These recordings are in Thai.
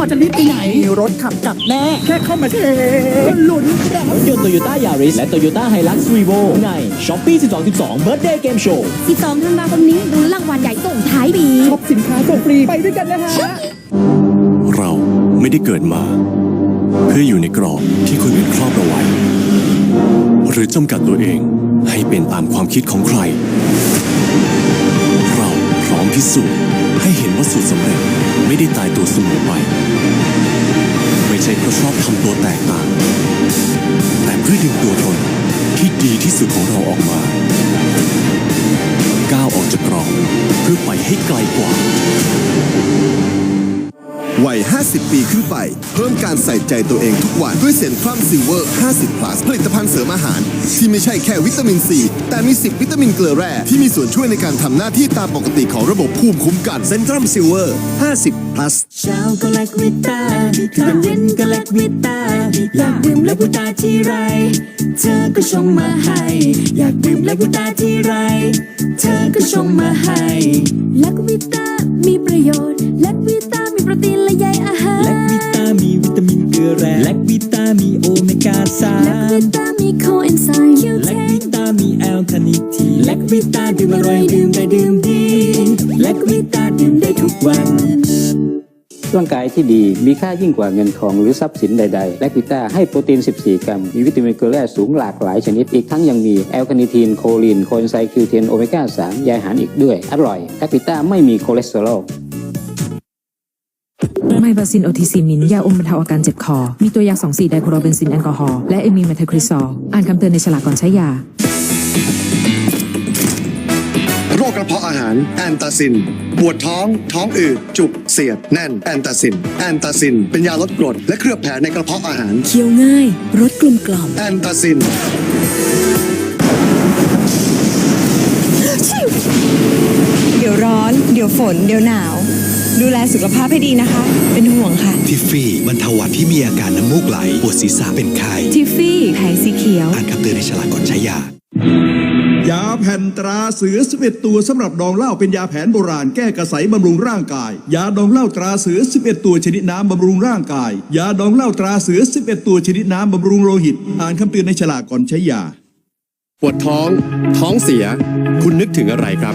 อจะรีบไปไหนรถขับกลับแน่ แค่เข้ามาเทก็ลุ้นแล้วรถยนต์โตโยต้ายาริสและโตโยต้าไฮลักซ์รีโวในช้อปปี้12 12 Birthday Game Show 12ธันวาคมนี้ลุ้นรางวัลใหญ่ส่งท้ายปีช็อปสินค้าส่งฟรีไปด้วยกันนะฮะ เราไม่ได้เกิดมา เพื่ออยู่ในกรอบที่คนอื่นครอบเราไว้ หรือจำกัดตัวเองให้เป็นตามความคิดของใคร เราพร้อมพิสูจน์ ให้เห็นว่าสูตรสำเร็จไม่ได้ตายตัวเสมอไป ไม่ใช่เพราะชอบทำตัวแตกต่าง แต่เพื่อดึงตัวตนที่ดีที่สุดของเราออกมา ก้าวออกจากกรอบเพื่อไปให้ไกลกว่า วัย 50 ปีขึ้นไป เพิ่มการใส่ใจตัวเองทุกวัน ด้วยเซนทรัมซิลเวอร์ 50 plus ผลิตภัณฑ์เสริมอาหาร ที่ไม่ใช่แค่วิตามินซี แต่มี 10 วิตามินเกลือแร่ ที่มีส่วนช่วยในการทำหน้าที่ตามปกติของระบบภูมิคุ้มกันเซนทรัมซิลเวอร์ 50 plus เช้าก็แลกวิตาตอนเย็นก็แลกวิตาอยากดื่มแลกวิตาที่ไร เธอก็ชงมาให้ อยากดื่มแลกวิตาที่ไร เธอก็ชงมาให้แลควิตามีประโยชน์แลควิตา โปรตีนและใยอาหารแลกวิตามีวิตามินเกลือแร่แลกวิตามีโอเมก้าสามแลควิตามีโคเอนไซม์คิวแลเทกนวิตามีแอลคาเนิทีนแลกวิตาดื่มอร่อยดื่มได้ดื่มดีแลกวิตาดื่มได้ทุกวันร่างกายที่ดีมีค่ายิ่งกว่าเงินทองหรือทรัพย์สินใด ๆ และกิต้าให้โปรตีน 14 กรัม มีวิตามินเกลือแร่สูงหลากหลายชนิด อีกทั้งยังมีแอลคาเนิทีน โคลิน โคเอนไซม์คิวเทน โอเมก้า 3 ใยอาหารอีกด้วย อร่อยและกิต้าไม่มีคอเลสเตอรอล บาซินโอทิซิมินยาอมบรรเทาอาการเจ็บคอ มีตัวยา 2 4 ไดโครเบนซินแอลกอฮอล์และเอมีเมทาคริซอลอ่านคำเตือนในฉลากก่อนใช้ยา โรคกระเพาะอาหารแอนตาซิน ปวดท้อง ท้องอืด จุก เสียด แน่น แอนตาซิน แอนตาซิน เป็นยาลดกรด และเคลือบแผลในกระเพาะอาหาร เคี้ยวง่ายรสกลมกล่อมแอนตาซิน เดี๋ยวร้อน เดี๋ยวฝน เดี๋ยวหนาว ดูแลสุขภาพให้ดีนะคะ เป็นห่วงค่ะ ทิฟฟี่บรรเทาหวัดที่มีอาการน้ำมูกไหล ปวดศีรษะเป็นไข้ทิฟฟี่แผงสีเขียว อ่านคำเตือนในฉลากก่อนใช้ยายาแผ่นตราเสือ11ตัวสำหรับดองเหล้าเป็นยาแผนโบราณแก้กระสายบำรุงร่างกาย ยาดองเหล้าตราเสือ11ตัวชนิดน้ำบำรุงร่างกาย ยาดองเหล้าตราเสือ11ตัวชนิดน้ำบำรุงโลหิต อ่านคำเตือนในฉลากก่อนใช้ยา ปวดท้อง ท้องเสีย คุณนึกถึงอะไรครับ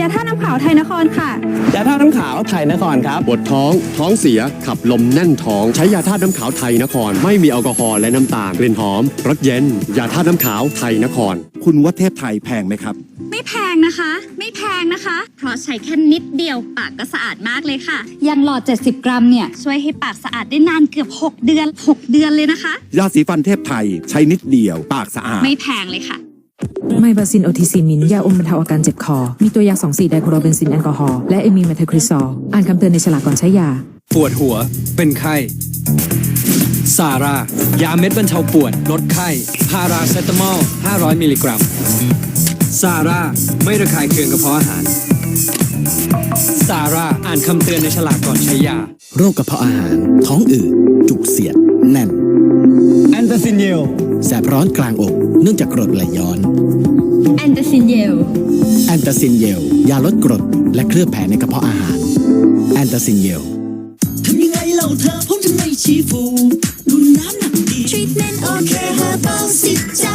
ยาท่าน้ำขาวไทยนครค่ะ ยาท่าน้ำขาวไทยนครครับ ปวดท้อง ท้องเสีย ขับลมแน่นท้อง ใช้ยาธาตุน้ำขาวไทยนคร ไม่มีแอลกอฮอล์และน้ำตาล กลิ่นหอม รสเย็น ยาธาตุน้ำขาวไทยนคร คุณว่าเทพไทยแพงไหมครับ ไม่แพงนะคะ ไม่แพงนะคะ เพราะใช้แค่นิดเดียวปากก็สะอาดมากเลยค่ะ ยังหลอด 70 กรัมเนี่ยช่วยให้ปากสะอาดได้นานเกือบ 6 เดือน 6 เดือนเลยนะคะ ยาสีฟันเทพไทยใช้นิดเดียว ปากสะอาด ไม่แพงเลยค่ะ ไมบาซินโอทิซิมิน ยาอมบรรเทาอาการเจ็บคอ มีตัวยา 2 4 ไดโครเบนซินแอลกอฮอล์ และเอมีเมทาคริซอล อ่านคำเตือนในฉลากก่อนใช้ยา ปวดหัว เป็นไข้ซาร่า ยาเม็ดบรรเทาปวด ลดไข้ พาราเซตามอล 500 มิลลิกรัม ซาร่า ไม่ระคายเคืองกระเพาะอาหาร ซาร่า อ่านคำเตือนในฉลากก่อนใช้ยา โรคกระเพาะอาหาร ท้องอืด จุกเสียด แน่น แอนตาซินเยล แสบร้อนกลางอก เนื่องจากกรดไหลย้อนแอนตาซินเยลแอนตาซินเยลยาลดกรดและเคลือบแผลในกระเพาะอาหารแอนตาซินเยลทำยังไงเล่าเธอผมจะไม่ชี้ฟูดูน้ำหนักดีทรีทเมนต์โอเคเฮอร์บลสิจ้า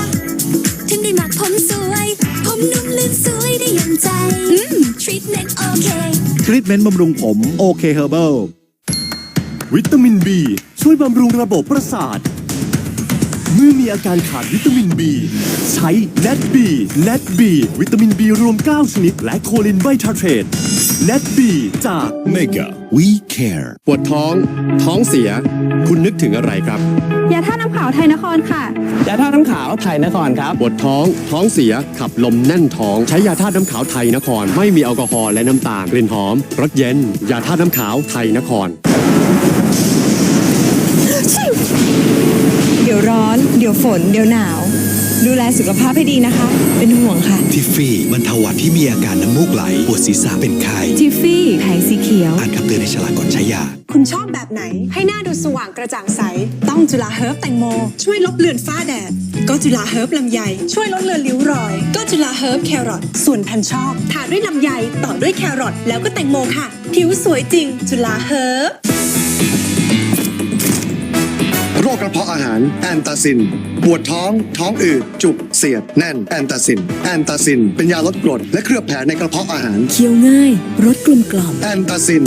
ถึงได้หมักผมสวย ผมนุ่มลื่นสวยได้อย่างใจอืมทรีทเมนต์โอเคทรีทเมนต์บำรุงผมโอเคเฮอร์เบิลวิตามิน B ช่วยบำรุงระบบประสาท เมื่อมีอาการขาดวิตามิน B ใช้ NAT B NAT B วิตามิน B รวม 9 ชนิด และโคลินไบทาเทรต NAT B จาก Mega We Care ปวดท้อง ท้องเสีย คุณนึกถึงอะไรครับ ยาท่าน้ำขาวไทยนครค่ะ ยาท่าน้ำขาวไทยนครครับ ปวดท้อง ท้องเสีย ขับลมแน่นท้อง ใช้ยาธาตุน้ำขาวไทยนคร ไม่มีแอลกอฮอล์และน้ำตาล กลิ่นหอม รสเย็น ยาธาตุน้ำขาวไทยนคร เดี๋ยว ร้อน เดี๋ยวฝน เดี๋ยวหนาว ดูแลสุขภาพให้ดีนะคะ เป็นห่วงค่ะ ทิฟฟี่บรรเทาหวัดที่มีอาการน้ำมูกไหล ปวดศีรษะเป็นไข้ทิฟฟี่แผงสีเขียว อ่านคำเตือนในฉลากก่อนใช้ยา คุณชอบแบบไหน ให้หน้าดูสว่างกระจ่างใส ต้องจุฬาเฮิร์บแตงโม ช่วยลบเลือนฝ้าแดด ก็จุฬาเฮิร์บลำไย ช่วยลดเลือนริ้วรอย ก็จุฬาเฮิร์บแครอท ส่วนพันชอบ ทาด้วยลำไย ต่อด้วยแครอท แล้วก็แตงโมค่ะ ผิวสวยจริง จุฬาเฮิร์บ รคกระเพาะอาหารแอนตาซิน ปวดท้อง ท้องอืด จุก เสียด แน่น แอนตาซิน แอนตาซิน เป็นยาลดกรดและเคลือบแผลในกระเพาะอาหาร เคี้ยวง่าย รสกลมกล่อม แอนตาซิน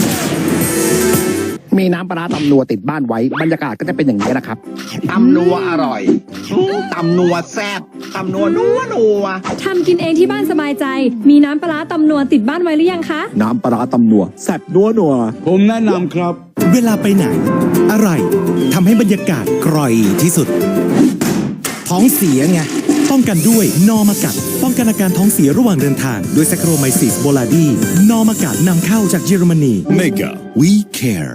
มีน้ำปลาร้าตำนัวติดบ้านไว้ บรรยากาศก็จะเป็นอย่างนี้นะครับ ตำนัวอร่อยตำนัวแซ่บตำนัวนัวนัวทำกินเองที่บ้านสบายใจ มีน้ำปลาร้าตำนัวติดบ้านไว้หรือยังคะ น้ำปลาร้าตำนัวแซ่บนัวนัวผมแนะนำครับ เวลาไปไหน อะไรทำให้บรรยากาศกร่อยที่สุด ท้องเสียไง ป้องกันด้วยนอมากัด ป้องกันอาการท้องเสียระหว่างเดินทางด้วยแซคโรไมซิสโบลาดีนอมากัดนำเข้าจากเยอรมนี Mega We Care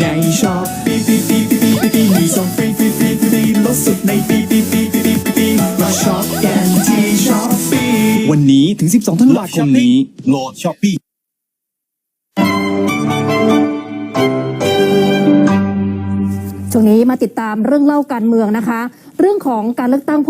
ในช็อปปีปีปีปีปีปีปีมีส่งฟรีฟรีฟรีฟรีลดสุดในปีปีปีปีปีปีปีมาช็อปกันที่ช็อปปี้วันนี้ถึง 12 ธันวาคมนี้โหลดช้อปปี้ ช่วงนี้มาติดตามเรื่องเล่าการเมืองนะคะ เรื่องของการเลือกตั้ง